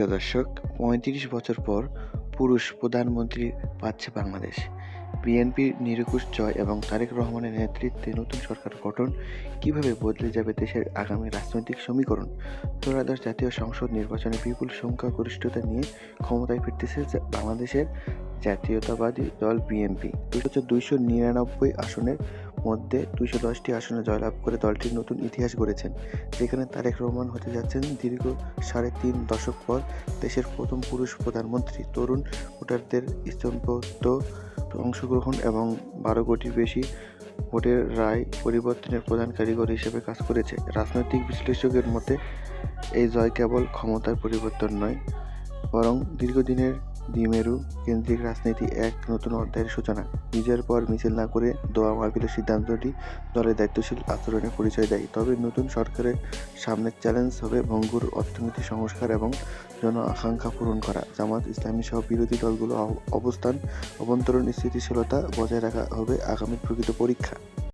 প্রিয় দর্শক, পঁয়ত্রিশ বছর পর পুরুষ প্রধানমন্ত্রী পাচ্ছে বাংলাদেশ। বিএনপির নিরঙ্কুশ জয় এবং তারেক রহমানের নেতৃত্বে নতুন সরকার গঠন কীভাবে বদলে যাবে দেশের আগামী রাজনৈতিক সমীকরণ? ত্রয়োদশ জাতীয় সংসদ নির্বাচনে বিপুল সংখ্যাগরিষ্ঠতা নিয়ে ক্ষমতায় ফিরতেছে বাংলাদেশের জাতীয়তাবাদী দল বিএনপি। দুশো নিরানব্বই আসনের মধ্যে দুইশো দশটি আসনে জয়লাভ করে দলটি নতুন ইতিহাস গড়েছেন, যেখানে তারেক রহমান হতে যাচ্ছেন দীর্ঘ সাড়ে তিন দশক পর দেশের প্রথম পুরুষ প্রধানমন্ত্রী। তরুণ ভোটারদের স্তম্ভত অংশগ্রহণ এবং বারো কোটির বেশি ভোটের রায় পরিবর্তনের প্রধান কারিগর হিসেবে কাজ করেছে। রাজনৈতিক বিশ্লেষকের মতে, এই জয় কেবল ক্ষমতার পরিবর্তন নয়, বরং দীর্ঘদিনের দ্বিমেরু কেন্দ্রিক রাজনীতি এক নতুন অধ্যায়ের সূচনা। নিজের পর মিছিল না করে দোয়া মাহফিলের সিদ্ধান্তটি দলের দায়িত্বশীল আচরণের পরিচয় দেয়। তবে নতুন সরকারের সামনের চ্যালেঞ্জ হবে ভঙ্গুর অর্থনীতি সংস্কার এবং জন আকাঙ্ক্ষা পূরণ করা। জামাত, ইসলামী সহ বিরোধী দলগুলো অব- অবস্থান, অভ্যন্তরীণ স্থিতিশীলতা বজায় রাখা হবে আগামী প্রকৃত পরীক্ষা।